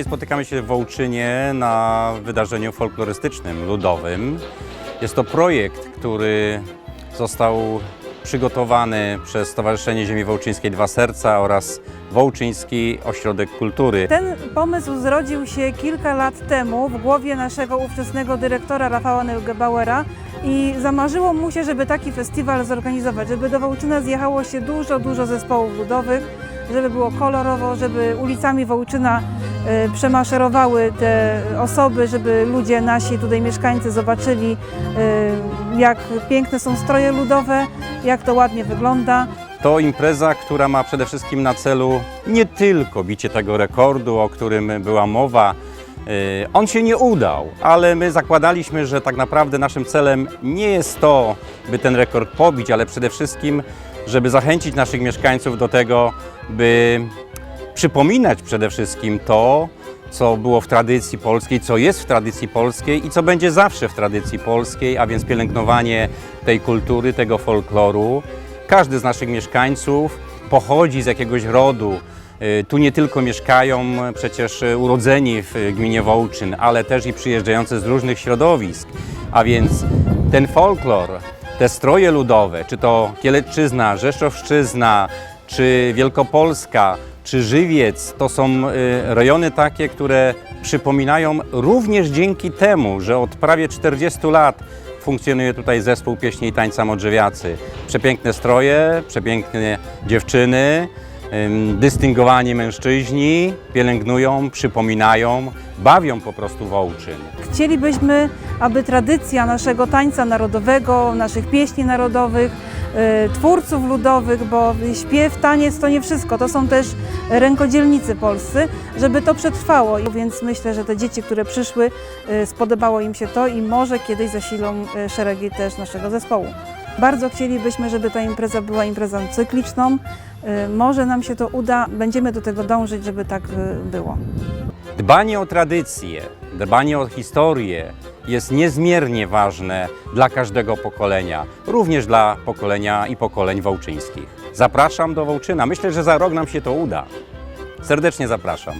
spotykamy się w Wołczynie na wydarzeniu folklorystycznym, ludowym. Jest to projekt, który został przygotowany przez Stowarzyszenie Ziemi Wołczyńskiej Dwa Serca oraz Wołczyński Ośrodek Kultury. Ten pomysł zrodził się kilka lat temu w głowie naszego ówczesnego dyrektora Rafała Neugebauera i zamarzyło mu się, żeby taki festiwal zorganizować, żeby do Wołczyna zjechało się dużo, dużo zespołów ludowych, żeby było kolorowo, żeby ulicami Wołczyna przemaszerowały te osoby, żeby ludzie nasi tutaj mieszkańcy zobaczyli e, jak piękne są stroje ludowe, jak to ładnie wygląda. To impreza, która ma przede wszystkim na celu nie tylko bicie tego rekordu, o którym była mowa. Yy, On się nie udał, ale my zakładaliśmy, że tak naprawdę naszym celem nie jest to, by ten rekord pobić, ale przede wszystkim, żeby zachęcić naszych mieszkańców do tego, by przypominać przede wszystkim to, co było w tradycji polskiej, co jest w tradycji polskiej i co będzie zawsze w tradycji polskiej, a więc pielęgnowanie tej kultury, tego folkloru. Każdy z naszych mieszkańców pochodzi z jakiegoś rodu. Y, Tu nie tylko mieszkają przecież urodzeni w gminie Wołczyn, ale też i przyjeżdżający z różnych środowisk. A więc ten folklor, te stroje ludowe, czy to Kielecczyzna, Rzeszowszczyzna, czy Wielkopolska, czy Żywiec, to są y, rejony takie, które przypominają również dzięki temu, że od prawie 40 lat funkcjonuje tutaj zespół pieśni i tańca Modrzewiacy. Przepiękne stroje, przepiękne dziewczyny, dystyngowani mężczyźni pielęgnują, przypominają, bawią po prostu Wołczyn. Chcielibyśmy, aby tradycja naszego tańca narodowego, naszych pieśni narodowych, twórców ludowych, bo śpiew, taniec to nie wszystko, to są też rękodzielnicy polscy, żeby to przetrwało. Więc myślę, że te dzieci, które przyszły, e, spodobało im się to i może kiedyś zasilą e, szeregi też naszego zespołu. Bardzo chcielibyśmy, żeby ta impreza była imprezą cykliczną. Może nam się to uda, będziemy do tego dążyć, żeby tak było. Dbanie o tradycje, dbanie o historię jest niezmiernie ważne dla każdego pokolenia, również dla pokolenia i pokoleń wołczyńskich. Zapraszam do Wołczyna. Myślę, że za rok nam się to uda. Serdecznie zapraszam.